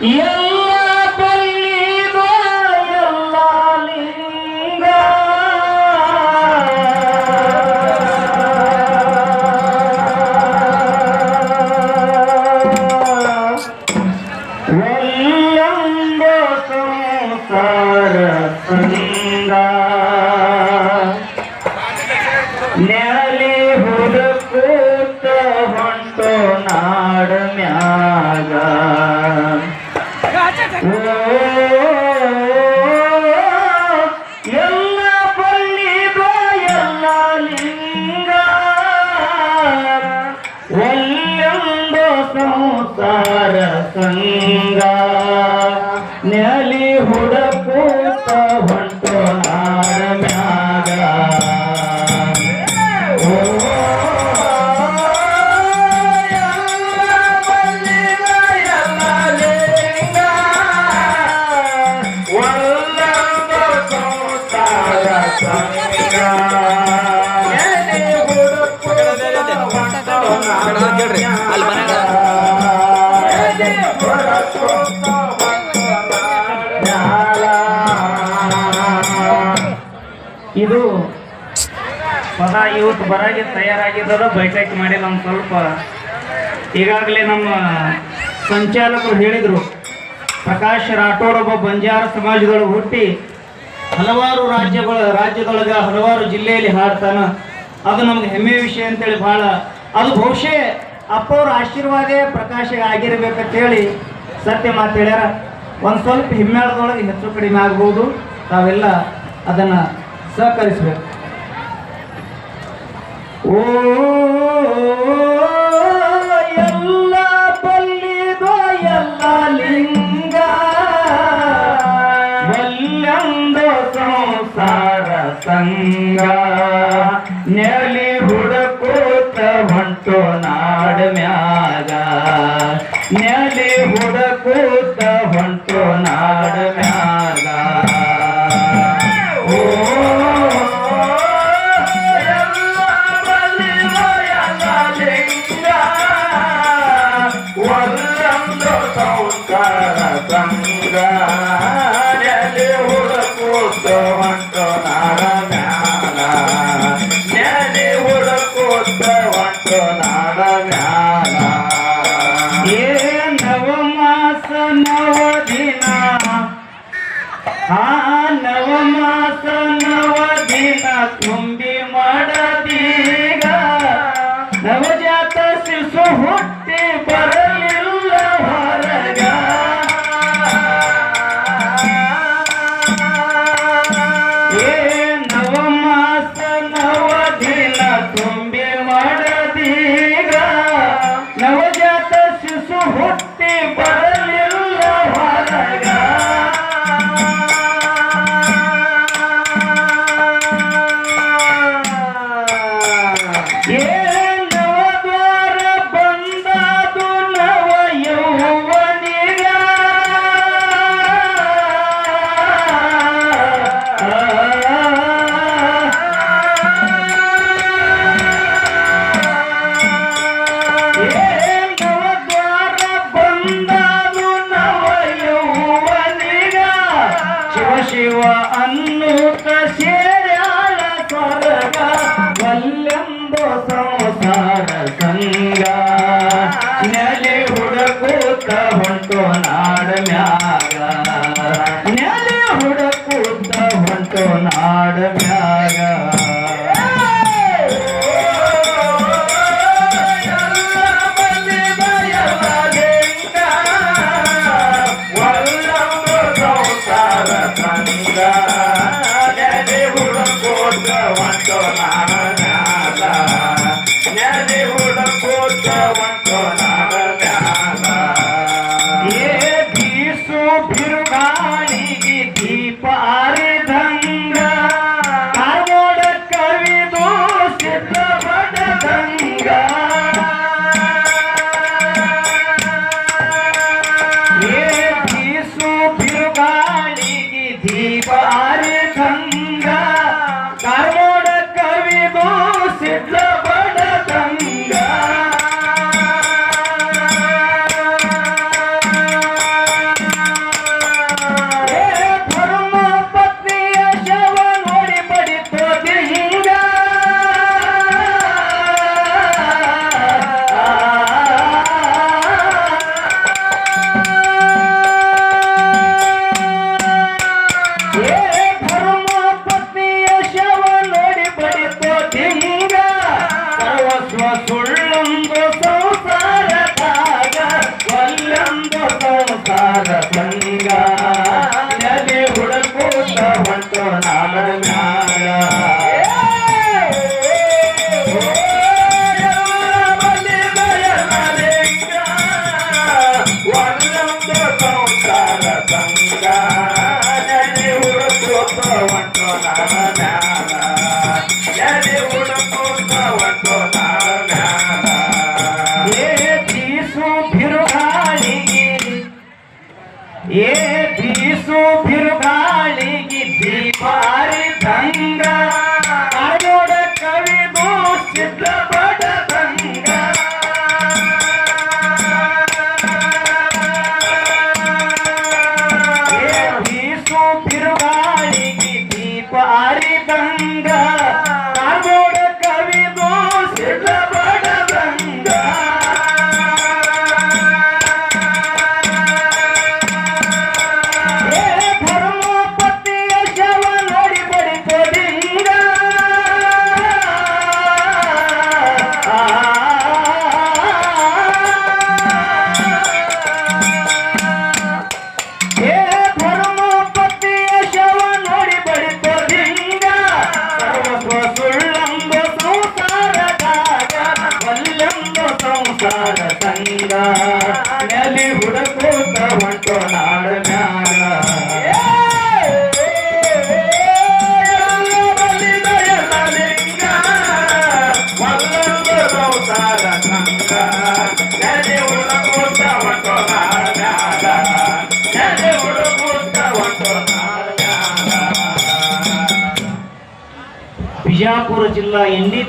Yeah. கண் ಇದು ಪದ ಇವತ್ತು ಬರಾಗಿ ತಯಾರಾಗಿದ್ದದ ಬೈಟೆಕ್ ಮಾಡಿಲ್ಲ ಒಂದು ಸ್ವಲ್ಪ. ಈಗಾಗಲೇ ನಮ್ಮ ಸಂಚಾಲಕರು ಹೇಳಿದರು, ಪ್ರಕಾಶ್ ರಾಠೋಡ್ ಒಬ್ಬ ಬಂಜಾರ ಸಮಾಜದೊಳಗೆ ಹುಟ್ಟಿ ಹಲವಾರು ರಾಜ್ಯಗಳ, ರಾಜ್ಯದೊಳಗೆ ಹಲವಾರು ಜಿಲ್ಲೆಯಲ್ಲಿ ಹಾಡ್ತಾನ. ಅದು ನಮ್ಗೆ ಹೆಮ್ಮೆಯ ವಿಷಯ ಅಂತೇಳಿ ಭಾಳ. ಅದು ಬಹುಶಃ ಅಪ್ಪ ಅವ್ರ ಆಶೀರ್ವಾದೇ ಅಂತ ಆಗಿರ್ಬೇಕಂತೇಳಿ ಸತ್ಯ ಮಾತು ಹೇಳ್ಯಾರ. ಒಂದು ಸ್ವಲ್ಪ ಹಿಮ್ಮೆಳದೊಳಗೆ ಹೆಚ್ಚು ಕಡಿಮೆ ಆಗ್ಬೋದು. ತಾವೆಲ್ಲ ಅದನ್ನ ಸಹಕರಿಸಬೇಕು. ಓ Yeah. ನಾಡ ಮ್ಯಾಗ keep on.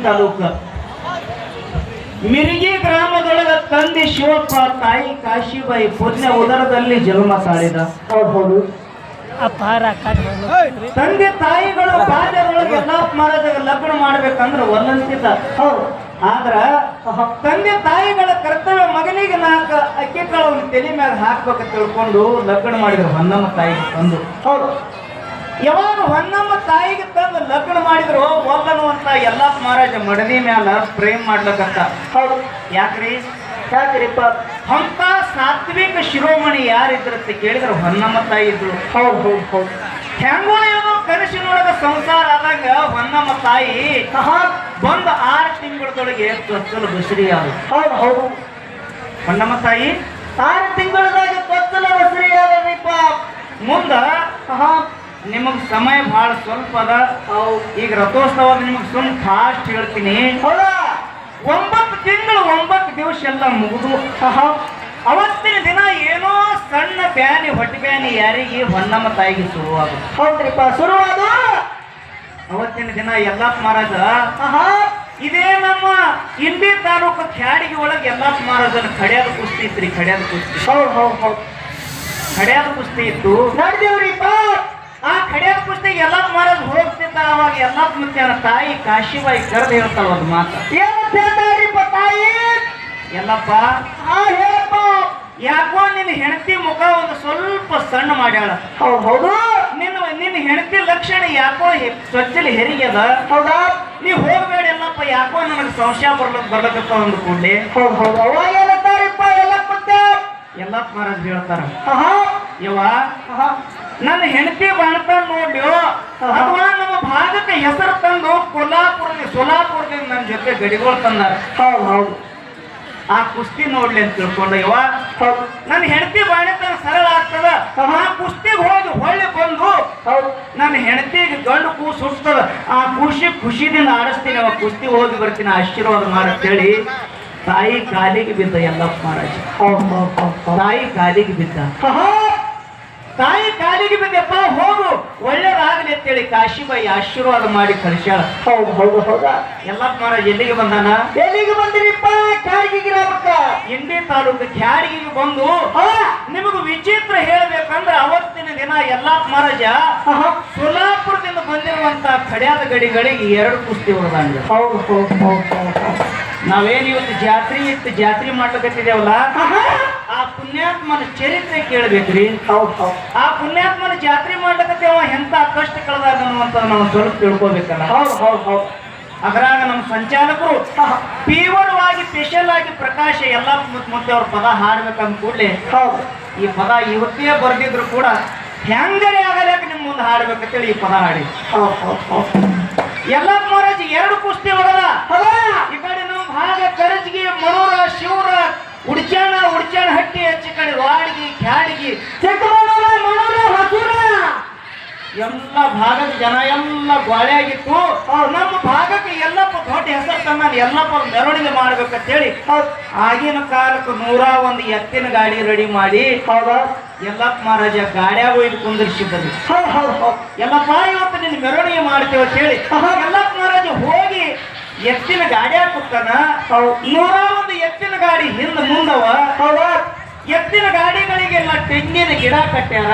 ತಾಲೂಕ. ಮಿರಿಗಿ ಗ್ರಾಮದೊಳಗ ತಂದೆ ಶಿವಪ್ಪ ತಾಯಿ ಕಾಶಿಬಾಯಿ ಪುಣ್ಯ ಉದರದಲ್ಲಿ ಜನ್ಮ ತಾಳಿದ. ಹೌದು. ತಂದೆ ತಾಯಿಗಳು ಬಾಲ್ಯದೊಳಗೆ ಲಾಪ್ ಮಹಾರಾಜಾಗ ಲಗ್ನ ಮಾಡ್ಬೇಕಂದ್ರ ಒಂದಂತಿದ್ದ ಹೌದು. ಆದ್ರ ತಂದೆ ತಾಯಿಗಳ ಕರ್ತವ್ಯ ಮಗನಿಗೆ ನಾಲ್ಕ ಅಕ್ಕಿ ಕಾಳು ತಲೆ ಮ್ಯಾಗ ಹಾಕ್ಬೇಕ ತಿಳ್ಕೊಂಡು ಲಗ್ನ ಮಾಡಿದ್ರು ಹೊನ್ನಮ್ಮ ತಾಯಿಗೆ ಬಂದು ಹೌದು. ಯಾವಾಗ ಹೊನ್ನಮ್ಮ ತಾಯಿಗೆ ತಂದು ಲಗ್ನ ಮಾಡಿದ್ರು ಒಲ್ಲನು ಅಂತ ಎಲ್ಲ ಮಹಾರಾಜ ಮಡದಿ ಮ್ಯಾಲ ಪ್ರೇಮ್ ಮಾಡ್ಲಕ್ಕಂತ ಹೌದು. ಯಾಕ್ರಿ? ಯಾಕ್ರಿಪ್ಪ? ಅಂತ ಸಾತ್ವಿಕ ಶಿರೋಮಣಿ ಯಾರಿದ್ರಂತ ಕೇಳಿದ್ರೆ ಹೊನ್ನಮ್ಮ ತಾಯಿ ಇದ್ರು. ಹೌದು ಹೌದು ಹೌದು. ಹೆಂಗೋ ಏನೋ ಕನಸಿನೊಳಗ ಸಂಸಾರ ಆದಂಗ ಹೊನ್ನಮ್ಮ ತಾಯಿ ಬಂದ ಆರು ತಿಂಗಳದೊಳಗೆ ತೊತ್ತಲು ಬಸರಿ ಆದ ಹೌದು ಹೌದು. ಹೊನ್ನಮ್ಮ ತಾಯಿ? ಆರು ತಿಂಗಳದಾಗ ತೊತ್ತಲು ಬಸರಿ ಮುಂದ ಆಹಾ. ನಿಮಗ್ ಸಮಯ ಬಹಳ ಸ್ವಲ್ಪ ಅದ. ಹೌದು. ಈಗ ರಥೋತ್ಸವ ನಿಮಗ್ ಸುಮ್ ಫಾಸ್ಟ್ ಹೇಳ್ತೀನಿ. ಹೌದಾ? ಒಂಬತ್ತು ತಿಂಗಳು ಒಂಬತ್ತು ದಿವಸ ಎಲ್ಲ ಮುಗಿದು ಸಹ ಅವತ್ತಿನ ದಿನ ಏನೋ ಸಣ್ಣ ಬ್ಯಾನಿ ಹೊಟ್ಟೆ ಬ್ಯಾನಿ ಯಾರಿಗೆ ಹೊನ್ನಮ್ಮ ತಾಯಿಗೆ ಶುರುವಾಗುತ್ತೆ ಹೌದ್ರಿಪ್ಪ ಶುರುವಾದ? ಅವತ್ತಿನ ದಿನ ಎಲ್ಲ ಮಹಾರಾಜ ಇದೇ ನಮ್ಮ ಇಂಡಿ ತಾಲೂಕು ಖ್ಯಾಡಿಗೆ ಒಳಗೆ ಎಲ್ಲ ಮಹಾರಾಜನ ಕಡ್ಯಾದ ಕುಸ್ತಿ ಇತ್ರಿ ಕಡ್ಯಾದ ಕುಸ್ತಿ. ಹೌದು ಹೌದು ಹೌದು. ಕಡ್ಯಾದ ಕುಸ್ತಿ ಇತ್ತು. ನಡೆದೇವ್ರಿಪ್ಪ. ಆ ಕಡ್ಯಾದ ಪುಸ್ತಕ ಎಲ್ಲ ಮಹಾರಾಜ್ ಹೋಗ್ತಿದ್ದ ಅವಾಗ ಎಲ್ಲ ಮುತ್ಯಾನ ತಾಯಿ ಕಾಶಿಬಾಯಿ ಕರೆದು ಹೇಳ್ತಾಳ ಒಂದು ಮಾತು. ಏನಂತ ಹೇಳ್ತಾರ್ರಿಪ್ಪ ತಾಯಿ? ಎಲ್ಲಪ್ಪ ಹಾ ಹೇಳಪ್ಪ. ಯಾಕೋ ನಿನ್ನ ಹೆಂಡತಿ ಮುಖ ಒಂದು ಸ್ವಲ್ಪ ಸಣ್ಣ ಮಾಡ್ಯಾಳ. ಹೌದು ನಿನ್ನ ನಿನ್ನ ಹೆಂಡತಿ ಲಕ್ಷಣ ಯಾಕೋ ಸ್ವಚ್ಛಲಿ ಹೆರಿಗೆದ. ಹೌದಾ? ನೀ ಹೋಗ್ಬೇಡ ಎಲ್ಲಪ್ಪ ಯಾಕೋ ನನಗೆ ಸಂಶಯ ಬರ್ಲಕ್ ಬರ್ಲಕತ್ತ ಒಂದು ಕೂಡ್ಲೆ. ಹೌದು ಹೌದು. ಏನಂತಾರಿಪ್ಪ? ಎಲ್ಲಪ್ಪ ಎಲ್ಲಪ್ಪ ಮಹಾರಾಜ್ ಹೇಳ್ತಾರ. ಯವ್ವ ನನ್ನ ಹೆಂಡತಿ ಬಾಣ್ತ ನೋಡ್ಯೋ ಅಥವಾ ನಮ್ಮ ಭಾಗಕ್ಕೆ ಹೆಸರು ತಂದು ಕೊಲ್ಲಾಪುರದಿಂದ ಸೋಲಾಪುರದಿಂದ ನನ್ನ ಜೊತೆ ಗಡಿಗಳು ತಂದಾರ. ಹೌದು ಹೌದು. ಆ ಕುಸ್ತಿ ನೋಡ್ಲಿ ಅಂತ ತಿಳ್ಕೊಂಡ ನನ್ನ ಹೆಂಡತಿ ಬಾಣಿತನ ಸರಳ ಆಗ್ತದ. ಆ ಕುಸ್ತಿಗೆ ಹೋಗಿ ಹೊಳ್ಳಿ ಬಂದು ಹೌದು. ನನ್ನ ಹೆಂಡತಿಗೆ ಗಂಡು ಕೂಸು ಸುಡ್ತದ ಆ ಖುಷಿ ಖುಷಿದಿಂದ ಆಡಿಸ್ತೀನಿ ಅವ ಕುಸ್ತಿ ಹೋಗಿ ಬರ್ತೀನಿ ಆಶೀರ್ವಾದ ಮಾಡಂತೇಳಿ ತಾಯಿ ಕಾಲಿಗೆ ಬಿದ್ದ ಎಲ್ಲಪ್ಪ ಮಹಾರಾಜ. ತಾಯಿ ಕಾಲಿಗೆ ಬಿದ್ದ. ತಾಯಿ ಕಾಲಿಗೆ ಬಿದ್ದಪ್ಪ ಹೋಗು. ಒಳ್ಳೇದಾಗಲಿ ಅಂತೇಳಿ ಕಾಶಿಬಾಯಿ ಆಶೀರ್ವಾದ ಮಾಡಿ ಕಳಿಸ್ಯಾಳ. ಹೌದು ಹೌದು ಹೌದಾ. ಎಲ್ಲಪ್ಪ ಮಹಾರಾಜ್ ಎಲ್ಲಿಗೆ ಬಂದಾನ? ಎಲ್ಲಿಗೆ ಬಂದಿರಿಪ್ಪ? ಕಾರಿಗೆ ಗ್ರಾಮಕ್ಕ? ಇಂಡಿ ತಾಲೂಕು ಕ್ಯಾಡಿಗೆ ಬಂದು ನಿಮಗೂ ವಿಚಿತ್ರ ಹೇಳಬೇಕಂದ್ರೆ ಅವತ್ತಿನ ದಿನ ಎಲ್ಲಪ್ಪ ಮಹಾರಾಜ ಸೋಲಾಪುರದಿಂದ ಬಂದಿರುವಂತ ಕಡ್ಯಾದ ಗಡಿಗಳಿಗೆ ಎರಡು ಕುಸ್ತಿ ಹೊಡೆದಂಗ. ಹೌದು ಹೌದು ಹೌದು. ನಾವೇನ್ ಇವತ್ತು ಜಾತ್ರೆ ಇತ್ತು ಜಾತ್ರೆ ಮಾಡ್ಲಿಕ್ಕೆ ಆ ಪುಣ್ಯಾತ್ಮನ ಚರಿತ್ರೆ ಕೇಳಬೇಕ್ರಿ. ಹೌದು ಹೌದು. ಆ ಪುಣ್ಯಾತ್ಮನ ಜಾತ್ರೆ ಮಾಡ್ಲಿಕತ್ತೇವ ಎಂತ ಕಷ್ಟ ಕಳೆದಾಗ ಅನ್ನುವಂತ ನಾವು ಸ್ವಲ್ಪ ತಿಳ್ಕೊಬೇಕಲ್ಲ. ಹೌದು ಹೌದು ಹೌದು. ಅದ್ರಾಗ ನಮ್ಮ ಸಂಚಾಲಕರು ಪ್ಯೂರ್ ಆಗಿ ಸ್ಪೆಷಲ್ ಆಗಿ ಪ್ರಕಾಶ ಎಲ್ಲ ಮುಂದೆ ಅವ್ರ ಪದ ಹಾಡ್ಬೇಕಂದ ಕೂಡಲೇ ಹೌದು. ಈ ಪದ ಇವತ್ತೇ ಬರ್ದಿದ್ರು ಕೂಡ ಹೆಂಗರೆ ಆಗಲ್ಯಾಕ ನಿಮ್ ಮುಂದೆ ಹಾಡ್ಬೇಕಂತೇಳಿ ಈ ಪದ ಹಾಡಿ ಹೌದು ಹೌದು ಹೌದು. ಎಲ್ಲ ಮಹಾರಾಜ್ ಎರಡು ಕುಸ್ತಿ ಹೊಡೆದ ಈ ಕಡೆ ನಮ್ಮ ಭಾಗ ಕರಜ್ಗಿ ಮಣೂರ ಶಿವರ ಉಡ್ಚಾಣ ಉಡ್ಚಾಣ ಹಟ್ಟಿ ಹಚ್ಚಿ ಕಡೆ ವಾಡಿಗಿ ಕ್ಯಾಡ್ಗಿ ಎಲ್ಲ ಭಾಗದ ಜನ ಎಲ್ಲ ಗೋಳೆ ಆಗಿತ್ತು ನಮ್ಮ ಭಾಗಕ್ಕೆ ಎಲ್ಲಪ್ಪ ದೊಡ್ಡ ಹೆಸರು ತಂದ ಎಲ್ಲಪ್ಪ ಮೆರವಣಿಗೆ ಮಾಡ್ಬೇಕಂತ ಹೇಳಿ ಆಗಿನ ಕಾಲಕ್ಕೆ ನೂರ ಒಂದು ಎತ್ತಿನ ಗಾಡಿ ರೆಡಿ ಮಾಡಿ. ಹೌದಾ. ಎಲ್ಲಪ್ಪ ಮಹಾರಾಜ ಗಾಡ್ಯಾಗ ಒಯ್ದು ಕುಂದಿರ್ಸಿದ್ದರು ಹೌದು ಹೌದು ಹೌದು. ಎಲ್ಲಪ್ಪ ಇವತ್ತು ನಿನ್ನ ಮೆರವಣಿಗೆ ಮಾಡ್ತೇವೆ ಅಂತ ಹೇಳಿ. ಎಲ್ಲಪ್ಪ ಮಹಾರಾಜ ಹೋಗಿ ಎತ್ತಿನ ಗಾಡ್ಯಾಗ ಕುತ್ತಾನ ನೂರ ಒಂದು ಎತ್ತಿನ ಗಾಡಿ ಹಿಂದ ಮುಂದವ? ಎತ್ತಿನ ಗಾಡಿಗಳಿಗೆಲ್ಲ ತೆಂಗಿನ ಗಿಡ ಕಟ್ಟ್ಯಾರ?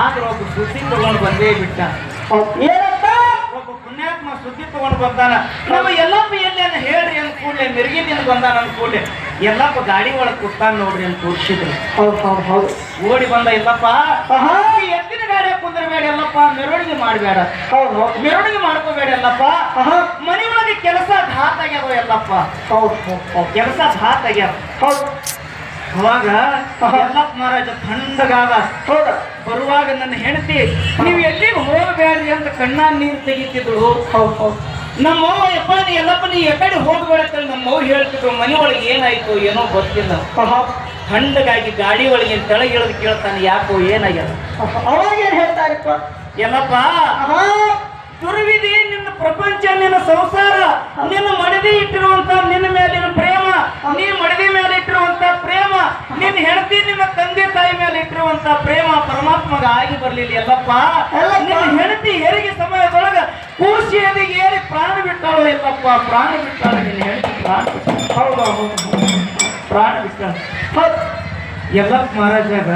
ಆದ್ರೆ ಒಬ್ಬ ಕೃಷಿ ತಗೊಂಡು ಬಂದೇ ಬಿಟ್ಟ. ಒಬ್ಬ ಪುಣ್ಯಾತ್ಮ ಸುದ್ದಿ ತಗೊಂಡು ಬಂದಾನ. ನಮ್ಮ ಎಲ್ಲಪ್ಪ ಎಲ್ಲಿ ಅಂತ ಹೇಳ್ರಿ ಅಂತ ಕೂಡಲೇ ಮಿರ್ಗಿದಿಂದ ಬಂದಾನ ಅಂತ ಕೂಡಲೇ. ಎಲ್ಲಪ್ಪ ಗಾಡಿ ಒಳಗೆ ಕೂತಾನ ನೋಡ್ರಿ ಅಂತ ತೋರಿಸಿದ್ರು ಹೌದು ಹೌದು ಹೌದು. ಓಡಿ ಬಂದ ಎಲ್ಲಪ್ಪ ಎತ್ತಿನ ಗಾಡಿ ಕುಂದಿರಬೇಡ ಎಲ್ಲಪ್ಪ ಮೆರವಣಿಗೆ ಮಾಡಬೇಡ. ಹೌದು ಮೆರವಣಿಗೆ ಮಾಡ್ಕೋಬೇಡ ಎಲ್ಲಪ್ಪ. ಮನೆ ಒಳಗೆ ಕೆಲಸ ಘಾತ್ ಆಗ್ಯಾವ ಎಲ್ಲಪ್ಪ ಹೌದು ಕೆಲಸ ಧಾತ್ ಆಗ್ಯಾವ. ಹೌದು. ಅವಾಗ ಎಲ್ಲಪ್ಪ ಮಹಾರಾಜ ತಂಡಗಾಗ ಹೌದಾ ಬರುವಾಗ ನನ್ನ ಹೆಂಡತಿ ನೀವು ಎಲ್ಲಿಗೆ ಹೋಗಬೇಡ್ರಿ ಅಂತ ಕಣ್ಣ ನೀರು ತೆಗಿತಿದ್ರು ಹೌದು ಹೌದು ನಮ್ಮ ಅವ್ವ ಯಪ್ಪ ನೀ ಎಲ್ಲಪ್ಪ ನೀ ಎಕಡೆ ಹೋಗಬೇಡ ಅಂತ ನಮ್ಮ ಅವ್ವ ಹೇಳ್ತಿದ್ರು ಮನೆ ಒಳಗೆ ಏನಾಯ್ತು ಏನೋ ಗೊತ್ತಿಲ್ಲ. ಥಂಡಗಾಗಿ ಗಾಡಿ ಒಳಗೆ ಕೆಳಗೆ ಇಳಿದು ಕೇಳ್ತಾನೆ ಯಾಕೋ ಏನಾಗ್ಯದ. ಅವಾಗ ಏನ್ ಹೇಳ್ತಾರಪ್ಪ ಎಲ್ಲಪ್ಪ. ತುರುವಿದಿ ನಿನ್ನ ಪ್ರಪಂಚ ನಿನ್ನ ಸಂಸಾರ ನಿನ್ನ ಮಡದಿ ಇಟ್ಟಿರುವಂತ ನಿನ್ನ ಮೇಲಿನ ಪ್ರೇಮ ನೀ ಮಡದಿ ಮೇಲೆ ಇಟ್ಟಿರುವಂತ ಪ್ರೇಮ ನಿನ್ನ ಹೆಂಡತಿ ನಿನ್ನ ತಂದೆ ತಾಯಿ ಮೇಲೆ ಇಟ್ಟಿರುವಂತ ಪ್ರೇಮ ಪರಮಾತ್ಮಗ ಆಗಿ ಬರ್ಲಿಲ್ಲ ಎಲ್ಲಪ್ಪ. ನಿನ್ನ ಹೆಂಡತಿ ಹೆರಿಗೆ ಸಮಯದೊಳಗ ಕೂಸಿಯಲ್ಲಿ ಏರಿ ಪ್ರಾಣ ಬಿಟ್ಟಾಳು ಎಲ್ಲಪ್ಪ. ಪ್ರಾಣ ಬಿಟ್ಟಾಳು ನಿನ್ನ ಹೆಂಡತಿ ಪ್ರಾಣ ಪ್ರಾಣ ಬಿಟ್ಟಾಳು. ಎಲ್ಲಪ್ಪ ಮಹಾರಾಜಾಗ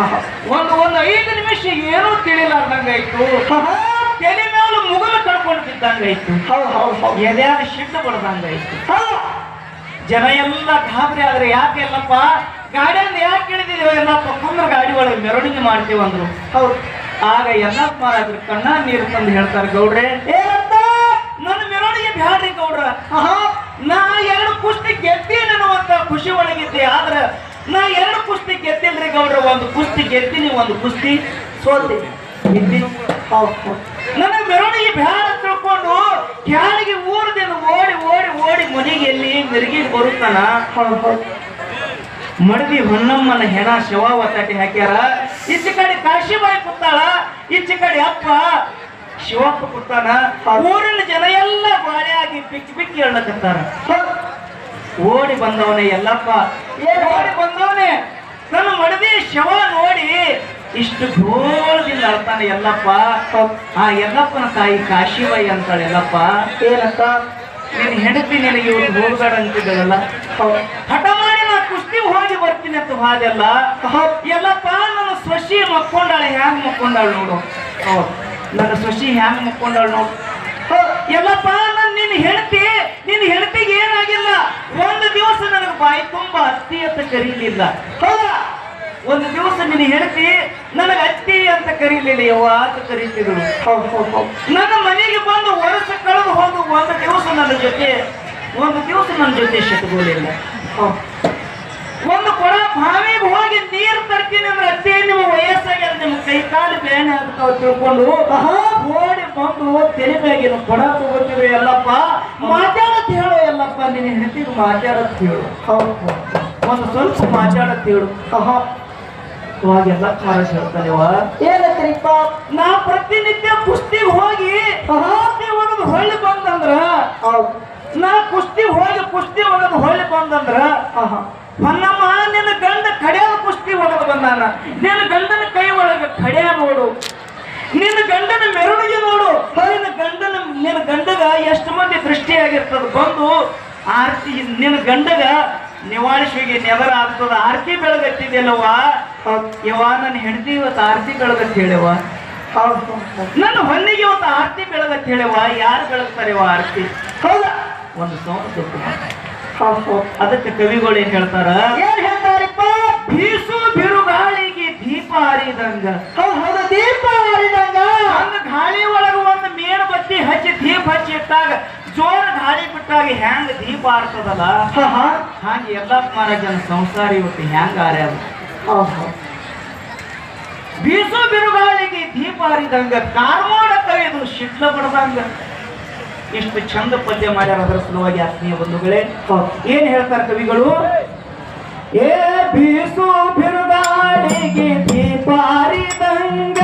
ಆಹಾ. ಒಂದು ಒಂದು ಐದು ನಿಮಿಷ ಏನೂ ತಿಳಿಲಾರ್ದಂಗಾಯ್ತು. ತಲೆ ಮೇಲೆ ಮುಗಲು ಕಡ್ಕೊಂಡು ಬಿದ್ದಂಗಾಯ್ತು ಹೌದು ಹೌದು ಹೌದು. ಎದ್ಯಾದ ಶಿಟ್ಟು ಬಡ್ದಂಗಾಯ್ತು. ಜನ ಎಲ್ಲ ಗಾಬರಿ ಆದ್ರೆ ಯಾಕೆ ಎಲ್ಲಪ್ಪ ಗಾಡಿಯಿಂದ ಯಾಕೆ ಇಳಿದಿದ್ದೇವೆ ಎಲ್ಲಪ್ಪ? ಕುಂದ್ರ ಗಾಡಿ ಒಳಗೆ ಮೆರವಣಿಗೆ ಮಾಡ್ತೀವಿ ಅಂದ್ರು. ಹೌದು. ಆಗ ಎಲ್ಲಪ್ಪ ಅದ್ರ ಕಣ್ಣ ನೀರು ತಂದು ಹೇಳ್ತಾರೆ ಗೌಡ್ರೆ ಏನಂತ ನನ್ನ ಮೆರವಣಿಗೆ ಬ್ಯಾಡ್ರಿ ಗೌಡ್ರ. ನಾ ಎರಡು ಕುಸ್ತಿ ಗೆದ್ದೇನೆ ಅನ್ನುವಂತ ಖುಷಿ ಒಳಗಿದ್ದೆ ಆದ್ರೆ ನಾ ಎರಡು ಕುಸ್ತಿ ಗೆದ್ದಿಲ್ರಿ ಗೌಡ್ರ ಒಂದು ಕುಸ್ತಿ ಗೆದ್ದೀನಿ ಒಂದು ಕುಸ್ತಿ ಸೋಲ್ತೀನಿ. ನನ್ನ ಮೆರವಣಿಗೆ ಬ್ಯಾಡ ತಿಳ್ಕೊಂಡು ಕ್ಯಾಳಿಗೆ ಊರದಿಂದ ಓಡಿ ಓಡಿ ಓಡಿ ಮನೆಗೆ ಎಲ್ಲಿ ಮೆರುಗಿಗೆ ಬರುತ್ತಾನ ಮಡದಿ ಹೊನ್ನಮ್ಮನ ಹೆಣ ಶವ ಒತ್ತಾಟಿ ಹಾಕ್ಯಾರ. ಈಚೆ ಕಡೆ ಕಾಶಿಬಾಯಿ ಕೂತಾಳ. ಈಚೆ ಕಡೆ ಅಪ್ಪ ಶಿವಪ್ಪ ಕೂತಾನ. ಊರಿನ ಜನ ಎಲ್ಲ ಬಾಳೆಯಾಗಿ ಬಿಕ್ಕಿ ಬಿಕ್ಕಿ ಹೇಳಕತ್ತಾರ ಓಡಿ ಬಂದವನೇ ಎಲ್ಲಪ್ಪ? ಓಡಿ ಬಂದವನೇ. ನನ್ನ ಮಡದಿ ಶವ ನೋಡಿ ಇಷ್ಟು ಘೋರದಿಂದ ಅಳ್ತಾನೆ ಎಲ್ಲಪ್ಪ ಆ ಎಲ್ಲಪ್ಪನ ತಾಯಿ ಕಾಶಿಬಾಯಿ ಅಂತಾಳೆ ಎಲ್ಲಪ್ಪ ಏನಂತ? ನೀನು ಹೆಂಡತಿ ನಿನಗೆ ಇವತ್ತು ಹೋಗ್ಬೇಡ ಅಂತಿದ್ದಾಳಲ್ಲ ಹಠ ಮಾಡಿ ನಾ ಕುಸ್ತಿ ಹೋಗಿ ಬರ್ತೀನಿ ಅಂತ ಹಾದೆಲ್ಲ. ಎಲ್ಲಪ್ಪ ನನ್ನ ಸೊಸಿ ಮಕ್ಕೊಂಡಾಳೆ ಹ್ಯಾಂಗ್ ಮಕ್ಕೊಂಡಾಳು ನೋಡು. ನನ್ನ ಸೊಸಿ ಹ್ಯಾಂಗ್ ಮಕ್ಕೊಂಡಾಳು ನೋಡು. ಎಲ್ಲಪ್ಪ ನನ್ನ ನಿನ್ನ ಹೆಂಡತಿ ನಿನ್ನ ಹೆಂಡತಿಗೆ ಏನಾಗಿಲ್ಲ. ಒಂದು ದಿವಸ ನನಗೆ ಬಾಯಿ ತುಂಬಾ ಅತ್ತಿ ಅಂತ ಕರೀಲಿಲ್ಲ. ಹೌದಾ? ಒಂದು ದಿವಸ ನಿನ್ನ ಹೆಂಡತಿ ನನಗೆ ಅತ್ತಿ ಅಂತ ಕರೀಲಿಲ್ಲ, ಯವ್ವ ಅಂತ ಕರೀತಿದ್ರು. ನನ್ನ ಮನೆಗೆ ಬಂದು ವರ್ಷ ಕಳೆದು ಹೋದು ಒಂದು ದಿವಸ ನನ್ನ ಜೊತೆ, ಒಂದು ದಿವಸ ನನ್ನ ಜೊತೆ ಶತಗೋಲಿಲ್ಲ ಹೌದು ಒಂದು ಕೊಡ ಬಾವಿಗೆ ಹೋಗಿ ನೀರು ತರ್ತೀನಿ ಅಂದ್ರೆ ಅತ್ತೆ, ನಿಮ್ಮ ವಯಸ್ಸಾಗ್ಯದ ನಿಮ್ಮ ಕೈ ಕಾಲು ಬೇನೆ ಅಂತ ತಿಳ್ಕೊಂಡು. ಓಡಿ ಬಂದು ತೆರೆ ಬ್ಯಾಗಿನ ಕೊಡ ತಗೋತೀವಿ ಎಲ್ಲಪ್ಪ ಮಾತಾಡತ್ ಹೇಳು ಎಲ್ಲಪ್ಪ ನಿನ್ನ ಹೆಂಡತಿಗೆ ಮಾತಾಡತ್ ಹೇಳು. ಒಂದು ಸ್ವಲ್ಪ ಮಾತಾಡತ್ ಹೇಳು. ಆಹಾ. ಅವಾಗ ಎಲ್ಲ ಮಾರಾಟ ಹೇಳ್ತಾನೆವ ಏನಂತೀರಿಪ್ಪ ನಾ ಪ್ರತಿನಿತ್ಯ ಕುಸ್ತಿಗೆ ಹೋಗಿ. ಕುಸ್ತಿ ಒಳಗೆ ಹೊಳ್ಳಿ ಬಂದಂದ್ರ ನಾ ಕುಸ್ತಿ ಹೋಗಿ ಕುಸ್ತಿ ಒಳಗೆ ಹೊಳ್ಳಿ ಬಂದಂದ್ರ. ಹೊನ್ನಮ್ಮ ನಿನ್ನ ಗಂಡ ಕಡೆಯ ಕುಸ್ತಿ ಒಳಗೆ ಬಂದಾನ ನಿನ್ನ ಗಂಡನ ಕೈ ಒಳಗೆ ಕಡೆಯ ನೋಡು ನಿನ್ನ ಗಂಡನ ಮೆರವಣಿಗೆ ನೋಡು ನಿನ್ನ ಗಂಡನ ನಿನ್ನ ಗಂಡಗ ಎಷ್ಟು ಮಂದಿ ದೃಷ್ಟಿಯಾಗಿರ್ತದ ಬಂದು ಆರ್ತಿ ನಿನ್ನ ಗಂಡಗ ನಿವಾಳಿಸಿಗೆ ನೆವರ ಆಗ್ತದ? ಆರ್ತಿ ಬೆಳಗತ್ತಿದೆಯಲ್ಲವ್ವ? ಯವ ಯವ್ವ ನನ್ನ ಹೆಂಡತಿ ಇವತ್ತು ಆರ್ತಿ ಬೆಳಗತ್ ಹೇಳವ ನನ್ನ ಹೊನ್ನಿಗೆ ಇವತ್ತು ಆರ್ತಿ ಬೆಳಗತ್ ಹೇಳವ ಯಾರು ಬೆಳಗ್ತಾರೆವ ಆರ್ತಿ? ಹೌದಾ? ಒಂದು ಸೌಂಡ್ ಹೌದು ಹೌದು ಅದಕ್ಕೆ ಕವಿಗಳು ಏನ್ ಹೇಳ್ತಾರ? ಏನ್ ಹೇಳ್ತಾರಪ್ಪ? ಬೀಸು ಬಿರುಗಾಳಿಗೆ ದೀಪ ಹರಿದಂಗ. ಹೌದು ದೀಪ ಹಾರಿದಂಗ. ಒಂದು ಗಾಳಿ ಒಳಗ ಒಂದು ಮೇಣ ಬತ್ತಿ ಹಚ್ಚಿ ದೀಪ ಹಚ್ಚಿ ಇಟ್ಟಾಗ ಜೋರ ಗಾಳಿ ಬಿಟ್ಟಾಗ ಹೆಂಗ ದೀಪ ಆರ್ತದಲ್ಲ ಹಾಗೆ ಎಲ್ಲ ಮಹಾರಾಜನ ಸಂಸಾರ ಇವತ್ತು ಹೆಂಗ ಹೌದು ಬೀಸು ಬಿರುಗಾಳಿಗೆ ದೀಪ ಹರಿದಂಗ ಕಾರ್ಮೋಡ ಕವಿದು ಶಿಡ್ಲ ಬಡದಂಗ. ಎಷ್ಟು ಚಂದ ಪದ್ಯ ಮಾಡ್ಯಾರ ಅದರ ಸಲುವಾಗಿ ಆತ್ಮೀಯ ಬಂಧುಗಳೇ. ಏನ್ ಹೇಳ್ತಾರೆ ಕವಿಗಳು? ಏ ಬೀಸು ಬಿರುಗಾಳಿಗೆ ದೀಪಾರಿದಂಗ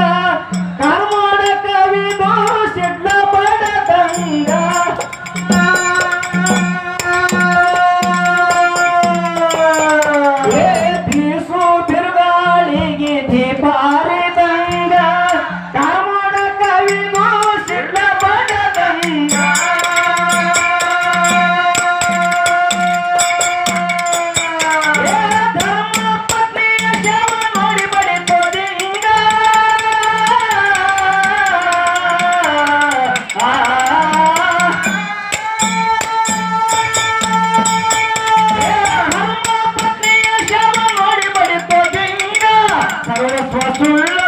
Applaus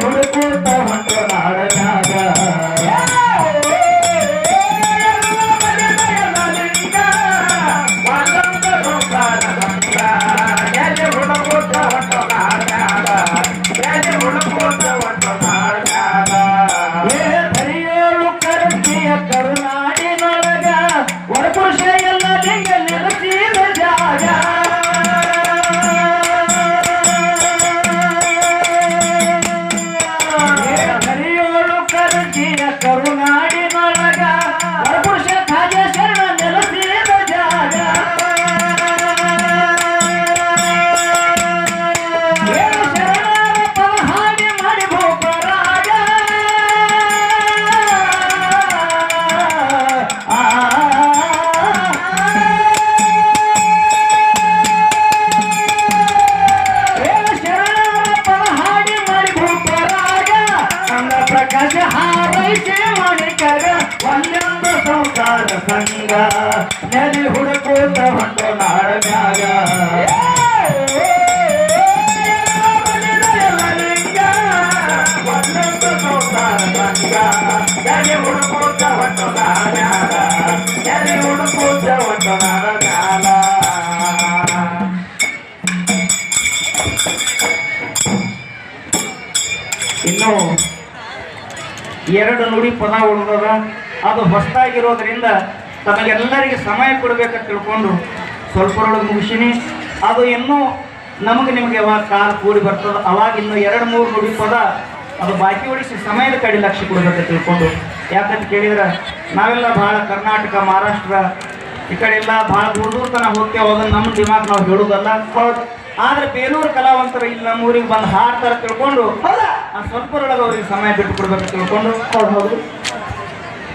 கொடுக்கும் ಇನ್ನು ಎರಡು ನುಡಿ ಪದ ಉಳಿದದ. ಅದು ಹೊಸದಾಗಿರೋದ್ರಿಂದ ತಮಗೆಲ್ಲರಿಗೆ ಸಮಯ ಕೊಡಬೇಕಂತ ತಿಳ್ಕೊಂಡು ಸ್ವಲ್ಪರೊಳಗೆ ಮುಗಿಸಿನಿ. ಅದು ಇನ್ನೂ ನಮಗೆ ನಿಮಗೆ ಯಾವಾಗ ಕಾಲ ಕೂಡಿ ಬರ್ತದೆ. ಅವಾಗ ಇನ್ನು ಎರಡು ಮೂರು ನುಡಿ ಪದ ಅದು ಬಾಕಿ ಉಳಿಸಿ ಸಮಯದ ಕಡೆ ಲಕ್ಷ್ಯ ಕೊಡಬೇಕಂತ ತಿಳ್ಕೊಂಡು. ಯಾಕಂತ ಕೇಳಿದ್ರೆ, ನಾವೆಲ್ಲ ಭಾಳ ಕರ್ನಾಟಕ, ಮಹಾರಾಷ್ಟ್ರ ಈ ಕಡೆ ಎಲ್ಲ ಭಾಳ ದೂರ ದೂರ ತನಕ ಹೋಗ್ತೇವೆ. ಅದನ್ನು ನಮ್ಮ ದಿಮಾಗ್ ನಾವು ಹೇಳುವುದಲ್ಲ ಆದ್ರೆ ಬೇಲೂರು ಕಲಾವಂತರು ಇಲ್ಲಿ ನಮ್ಮ ಊರಿಗೆ ಬಂದು ಹಾಡ್ತಾರೆ ತಿಳ್ಕೊಂಡು ಸ್ವಲ್ಪರೊಳಗೆ ಅವ್ರಿಗೆ ಸಮಯ ಬಿಟ್ಟು ಕೊಡ್ಬೇಕು ತಿಳ್ಕೊಂಡು. ಹೌದು.